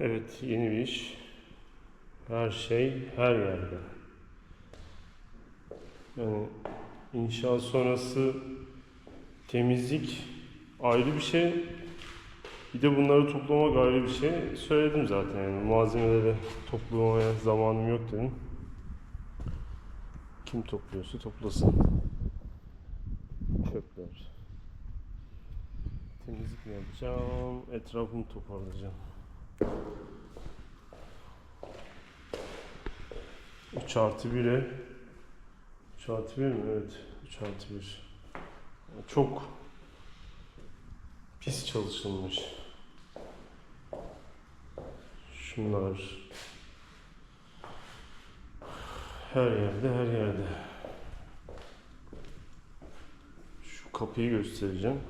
Evet, yeni bir iş. Her şey her yerde. Yani inşaat sonrası temizlik ayrı bir şey. Bir de bunları toplamak ayrı bir şey. Söyledim zaten yani malzemeleri toplamaya zamanım yok dedim. Kim topluyorsa toplasın. Çöpler. Temizlik mi yapacağım? Etrafımı toparlayacağım. 3 artı 1'e 3 artı 1 mi? Evet. 3 artı 1. Çok pis çalışılmış. Şunlar her yerde her yerde. Şu kapıyı göstereceğim.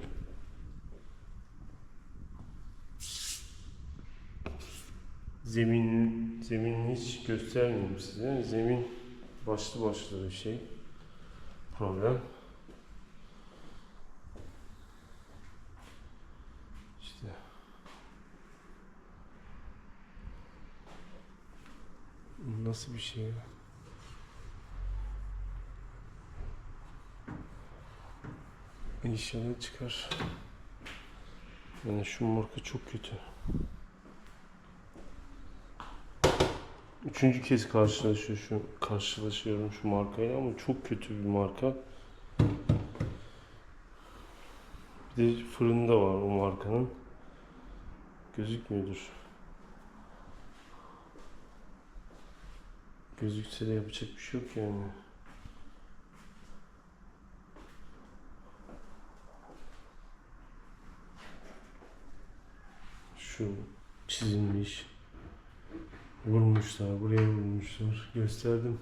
Zemin, zemin hiç göstermeyeyim size. Zemin başlı başlı bir şey. Problem. İşte. Nasıl bir şey? İnşallah çıkar. Yani şu marka çok kötü. Üçüncü kez karşılaşıyor şu karşılaşıyorum şu markayla ama çok kötü bir marka. Bir de fırında var o markanın. Gözükmüyordur. Gözükse de yapacak bir şey yok yani. Şu çizilmiş. Vurmuşlar, buraya vurmuşlar. Gösterdim.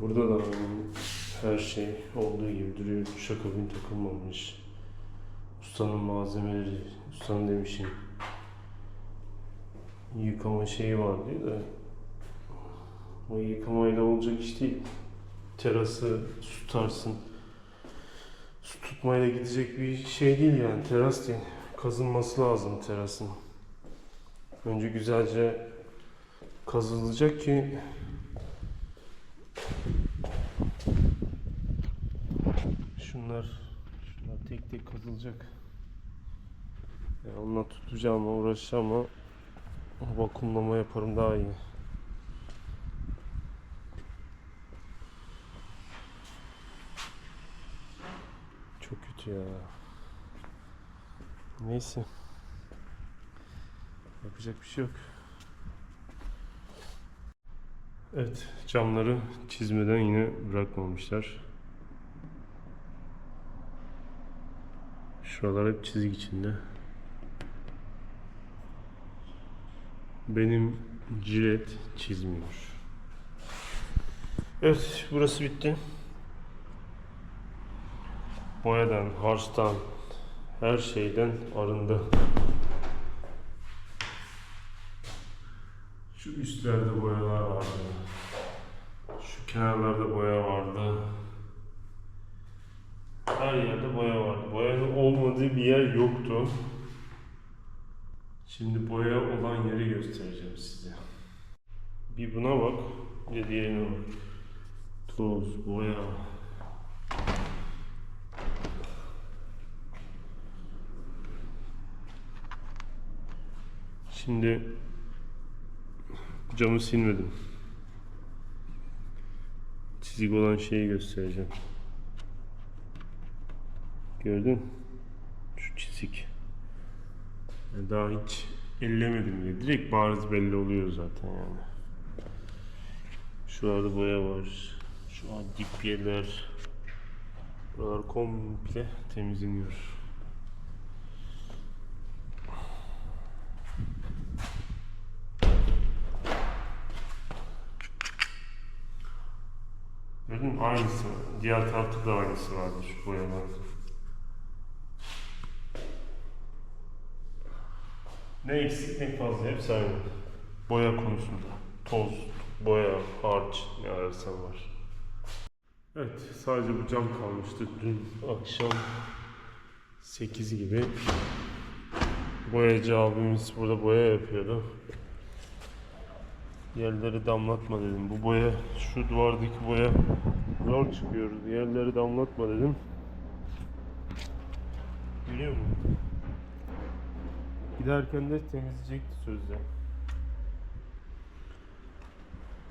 Burada da her şey olduğu gibi duruyor. Şakabin takılmamış. Ustanın malzemeleri, ustanın demişim yıkama şeyi var diye de o yıkamayla olacak iş değil. Terası su tutarsın. Su tutmayla gidecek bir şey değil yani. Teras değil. Kazınması lazım terasın. Önce güzelce kazılacak ki şunlar şunlar tek tek kazılacak. Yani onunla tutacağım, uğraşacağım ama vakumlama yaparım daha iyi. Çok kötü Neyse. Yapacak bir şey yok. Evet, camları çizmeden yine bırakmamışlar. Şuralar hep çizik içinde. Benim cilet çizmiyor. Evet, burası bitti. Boyadan, harçtan, her şeyden arındı. Şu üstlerde boyalar vardı. Şu kenarlarda boya vardı. Her yerde boya vardı. Boyanın olmadığı bir yer yoktu. Şimdi boya olan yeri göstereceğim size. Bir buna bak, bir diğerine bak. Toz, boya. Şimdi camı silmedim. Çizik olan şeyi göstereceğim. Gördün? Şu çizik. Yani daha hiç ellemedim bile. Direkt bariz belli oluyor zaten yani. Şurada boya var. Şu an dip yerler. Buralar komple temizleniyor. Mü? Aynısı. Diğer tarafta da aynısı vardı şu boyalar. Ne eksik ne fazla hepsi aynı. Boya konusunda. Toz, boya, harç ne ararsan var. Evet sadece bu cam kalmıştı dün akşam 8 gibi. Boyacı abimiz burada boya yapıyordu. Yerleri damlatma dedim. Bu boya, şu duvardaki boya zor çıkıyor. Yerleri damlatma dedim. Biliyor musun? Giderken de temizleyecekti sözde.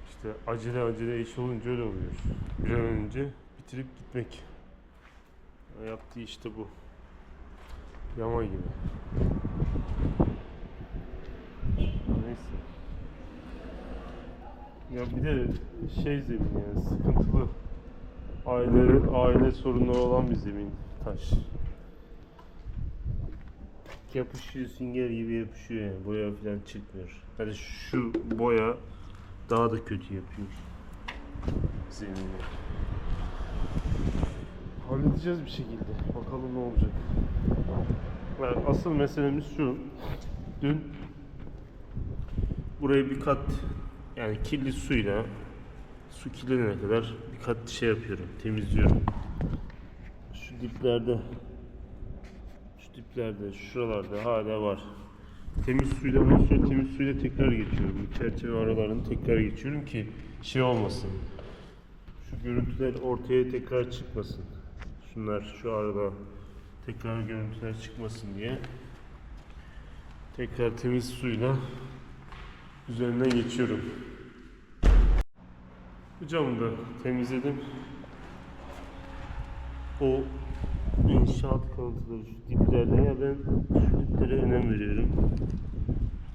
İşte acele acele iş olunca öyle oluyor. Bir an önce bitirip gitmek. Yaptığı işte bu. Yama gibi. Neyse. Ya bir de şey zemin yani sıkıntılı. Aile aile sorunları olan bir zemin taş. Yapışıyor sünger gibi yapışıyor yani boya falan çıkmıyor. Hani şu boya daha da kötü yapıyor zemini. Halledeceğiz bir şekilde. Bakalım ne olacak. Yani asıl meselemiz şu. Dün burayı bir kat yani kirli suyla su kirlenene kadar bir kat şey yapıyorum, temizliyorum. Şu diplerde şu diplerde, şuralarda hala var. Temiz suyla ondan sonra temiz suyla tekrar geçiyorum. Bu çerçeve aralarını tekrar geçiyorum ki şey olmasın. Şu görüntüler ortaya tekrar çıkmasın. Şunlar şu arada tekrar görüntüler çıkmasın diye tekrar temiz suyla üzerinden geçiyorum. Camı da temizledim. O inşaat kalıntıları şu diplerde ya ben şu diplere önem veriyorum.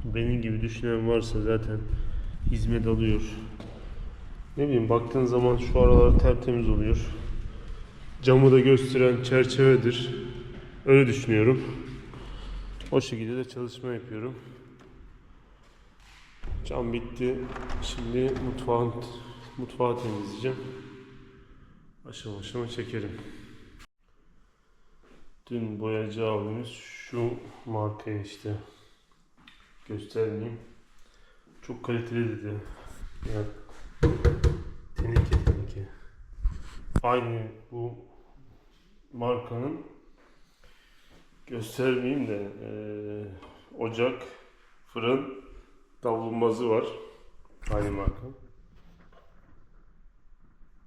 Benim gibi düşünen varsa zaten hizmet alıyor. Ne bileyim baktığın zaman şu aralar tertemiz oluyor. Camı da gösteren çerçevedir. Öyle düşünüyorum. O şekilde de çalışma yapıyorum. Cam bitti. Şimdi mutfağın mutfağı temizleyeceğim. Aşama aşama çekerim. Dün boyacı abimiz şu markaya işte göstermeyeyim. Çok kaliteli dedi. Yani teneke teneke. Aynı bu markanın göstermeyeyim de eee, ocak, fırın, davlumbazı var. Aynı marka.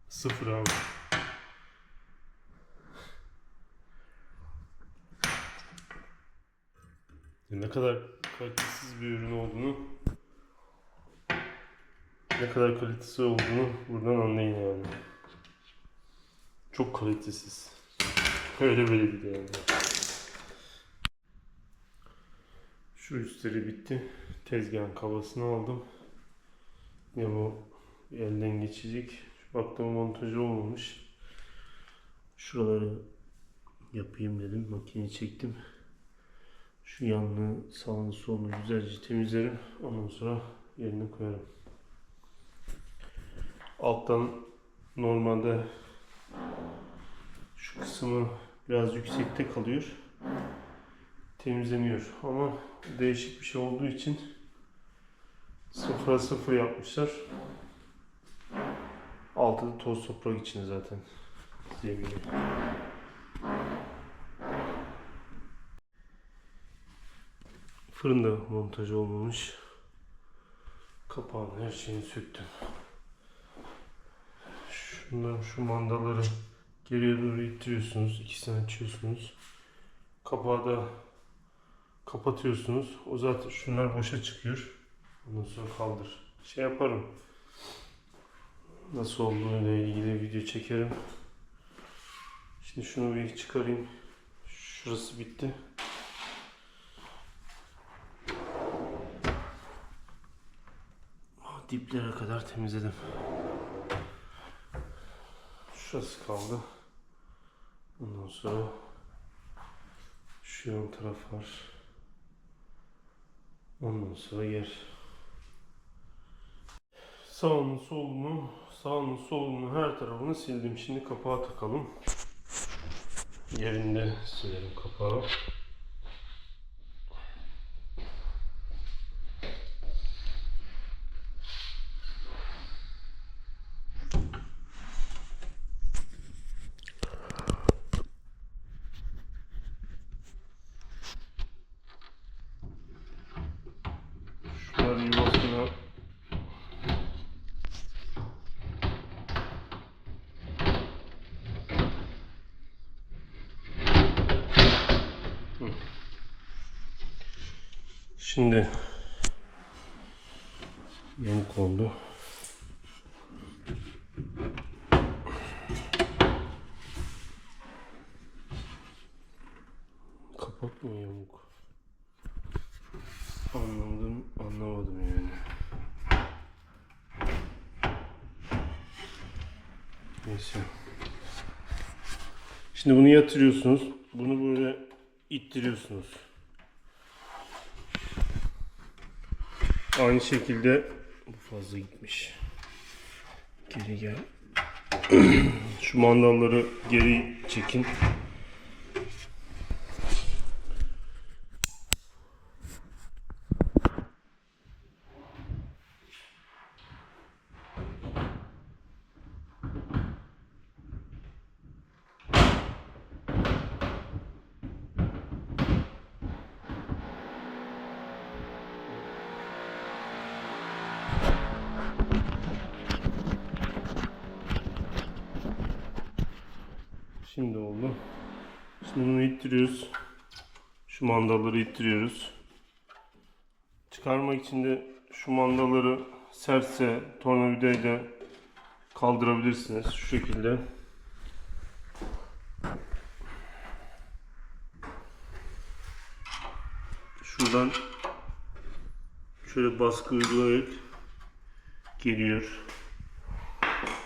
Sıfır abi. Ne kadar kalitesiz bir ürün olduğunu ne kadar kalitesi olduğunu buradan anlayın yani. Çok kalitesiz. Öyle böyle de yani. Şu üstleri bitti. Tezgahın kabasını aldım. Ya bu elden geçecek. Baktım montajı olmamış. Şuraları yapayım dedim. Makineyi çektim. Şu yanını, sağını, solunu güzelce temizlerim. Ondan sonra yerine koyarım. Alttan normalde şu kısmı biraz yüksekte kalıyor. Temizleniyor. Ama değişik bir şey olduğu için sıfıra sıfır yapmışlar. Altı da toz toprak içinde zaten zemini. Fırında montaj olmamış. Kapağını her şeyini söktüm. Şundan şu mandaları geriye doğru ittiriyorsunuz. İkisini açıyorsunuz. Kapağı da kapatıyorsunuz. O zaten şunlar boşa çıkıyor. Ondan sonra kaldır. Şey yaparım. Nasıl olduğuyla ilgili video çekerim. Şimdi şunu bir çıkarayım. Şurası bitti. Diplere kadar temizledim. Şurası kaldı. Ondan sonra şu yan taraf var. Ondan sonra yer. Sağını solunu, sağını solunu her tarafını sildim. Şimdi kapağı takalım. Yerinde silelim kapağı. Şimdi yamuk oldu. Kapak mı yamuk? Anlamadım, anlamadım yani. Neyse. Şimdi bunu yatırıyorsunuz. Bunu böyle ittiriyorsunuz. Aynı şekilde bu fazla gitmiş. Geri gel. Şu mandalları geri çekin. Şimdi oldu. Şimdi bunu ittiriyoruz. Şu mandalları ittiriyoruz. Çıkarmak için de şu mandalları sertse tornavidayla kaldırabilirsiniz. Şu şekilde. Şuradan şöyle baskı uygulayarak geliyor.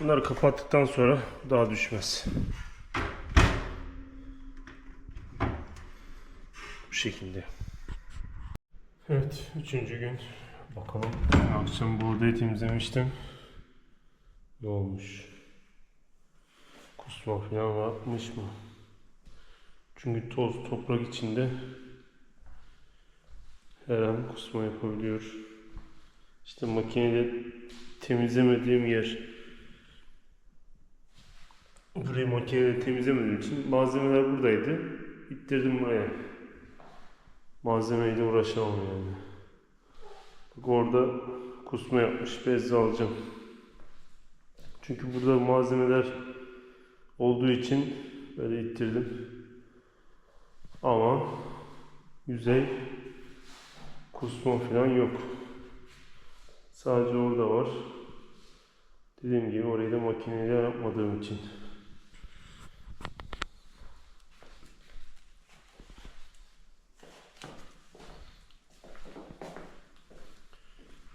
Bunları kapattıktan sonra daha düşmez. Şekilde. Evet, üçüncü gün. Bakalım. Akşam bu odayı temizlemiştim. Ne olmuş? Kusma falan yapmış mı? Çünkü toz toprak içinde her an kusma yapabiliyor. İşte makinede temizlemediğim yer burayı makinede temizlemediğim için malzemeler buradaydı. İttirdim buraya. Malzemeyle uğraşamam yani. Bak orada kusma yapmış. Bezle alacağım. Çünkü burada malzemeler olduğu için böyle ittirdim. Ama yüzey kusma falan yok. Sadece orada var. Dediğim gibi orayı da makineyle yapmadığım için.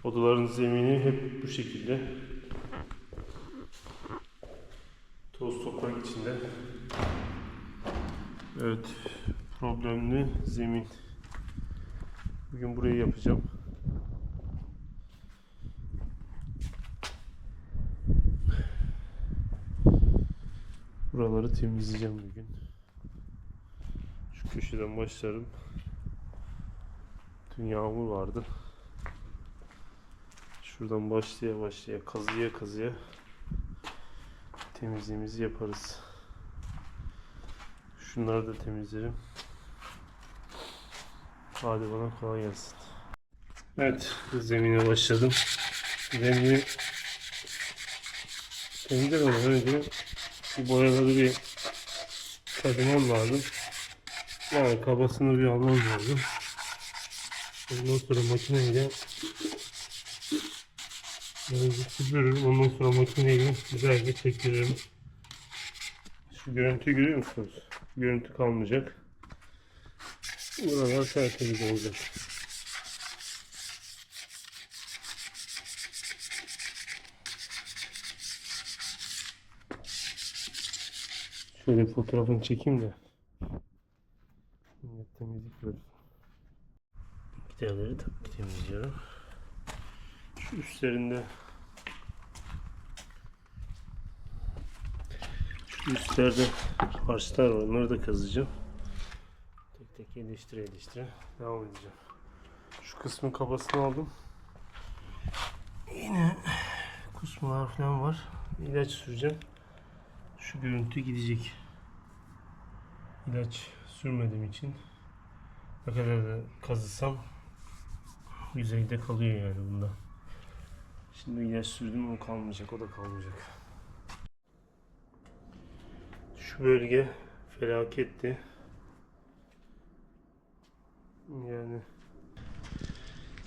Odaların zemini hep bu şekilde. Toz toprak içinde. Evet, problemli zemin. Bugün burayı yapacağım. Buraları temizleyeceğim bugün. Şu köşeden başlarım. Dün yağmur vardı. Şuradan başlaya başlaya kazıya kazıya temizliğimizi yaparız. Şunları da temizlerim. Hadi bana kolay gelsin. Evet, zemine başladım. Zemini temizlemeden önce bu boyaları bir kadımam lazım. Yani kabasını bir almam lazım. Ondan sonra makineyle Böyle süpürürüm. Ondan sonra makineyle güzelce çektiririm. Şu görüntüyü görüyor musunuz? Görüntü kalmayacak. Buralar tertemiz olacak. Şöyle fotoğrafını çekeyim de. Temizlik böyle. Giderleri ki temizliyorum. Üstlerinde şu üstlerde harçlar var. Onları da kazacağım. Tek tek eleştire eleştire devam edeceğim. Şu kısmın kabasını aldım. Yine kusmalar falan var. İlaç süreceğim. Şu görüntü gidecek. İlaç sürmediğim için ne kadar da kazısam yüzeyde kalıyor yani bunda. Şimdi ilaç sürdüm o kalmayacak, o da kalmayacak. Şu bölge felaketti. Yani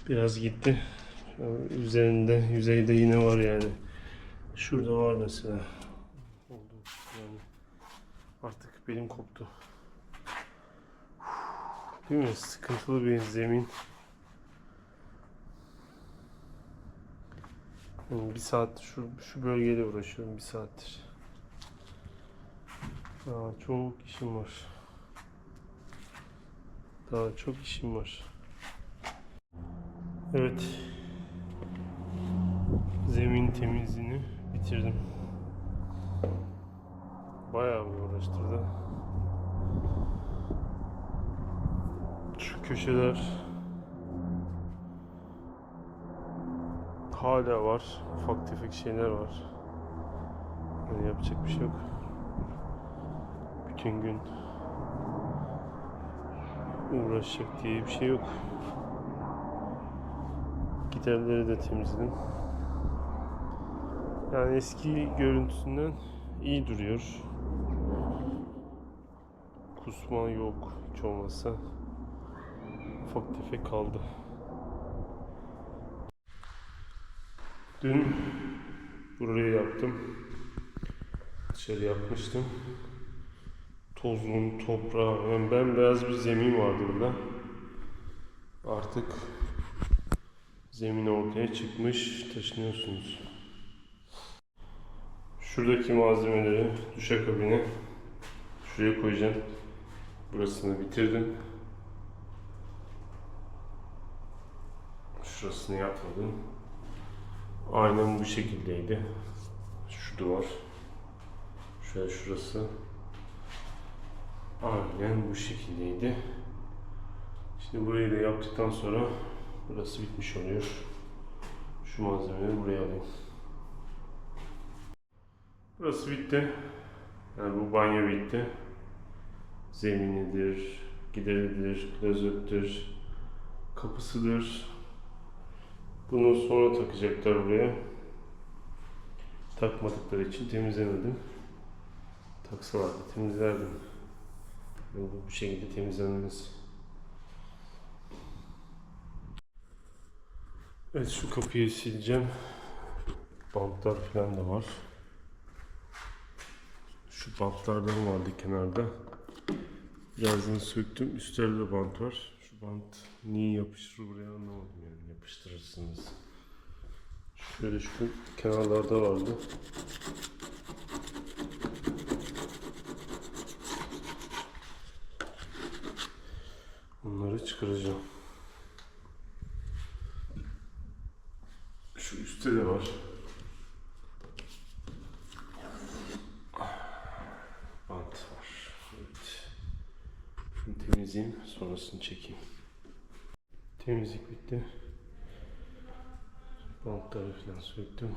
Biraz gitti. Üzerinde, yüzeyde yine var yani. Şurada var mesela. Oldu yani. Artık belim koptu. Değil mi? Sıkıntılı bir zemin. Bir saat şu, şu bölgeyle uğraşıyorum bir saattir. Daha çok işim var. Daha çok işim var. Evet. Zemin temizliğini bitirdim. Bayağı uğraştırdı. Şu köşeler hala var. Ufak tefek şeyler var. Yani yapacak bir şey yok. Bütün gün uğraşacak diye bir şey yok. Giderleri de temizledim. Yani eski görüntüsünden iyi duruyor. Kusma yok hiç olmazsa. Ufak tefek kaldı. Dün burayı yaptım. Dışarı yapmıştım. Tozun, toprağı, yani bembeyaz bir zemin vardı burada. Artık zemin ortaya çıkmış, taşınıyorsunuz. Şuradaki malzemeleri duşakabine şuraya koyacağım. Burasını bitirdim. Şurasını yapmadım. Aynen bu şekildeydi. Şu duvar. Şöyle şurası. Aynen bu şekildeydi. Şimdi burayı da yaptıktan sonra burası bitmiş oluyor. Şu malzemeleri buraya alayım. Burası bitti. Yani bu banyo bitti. Zeminidir, gideridir, klozettir, kapısıdır. Bunu sonra takacaklar buraya. Takmadıkları için temizlemedim. Taksalardı temizlerdim. Bu bu şekilde temizlenmez. Evet şu kapıyı sileceğim. Bantlar falan da var. Şu bantlardan vardı kenarda. Birazdan söktüm. Üstlerde bant var. Şu bant niye yapışır buraya anlamadım yani. Yapıştırırsınız. Şöyle şu kenarlarda vardı. Bunları çıkaracağım. Şu üstte de var. Bant var. Evet. Şunu temizleyeyim, sonrasını çekeyim. Temizlik bitti. Bantları falan söktüm.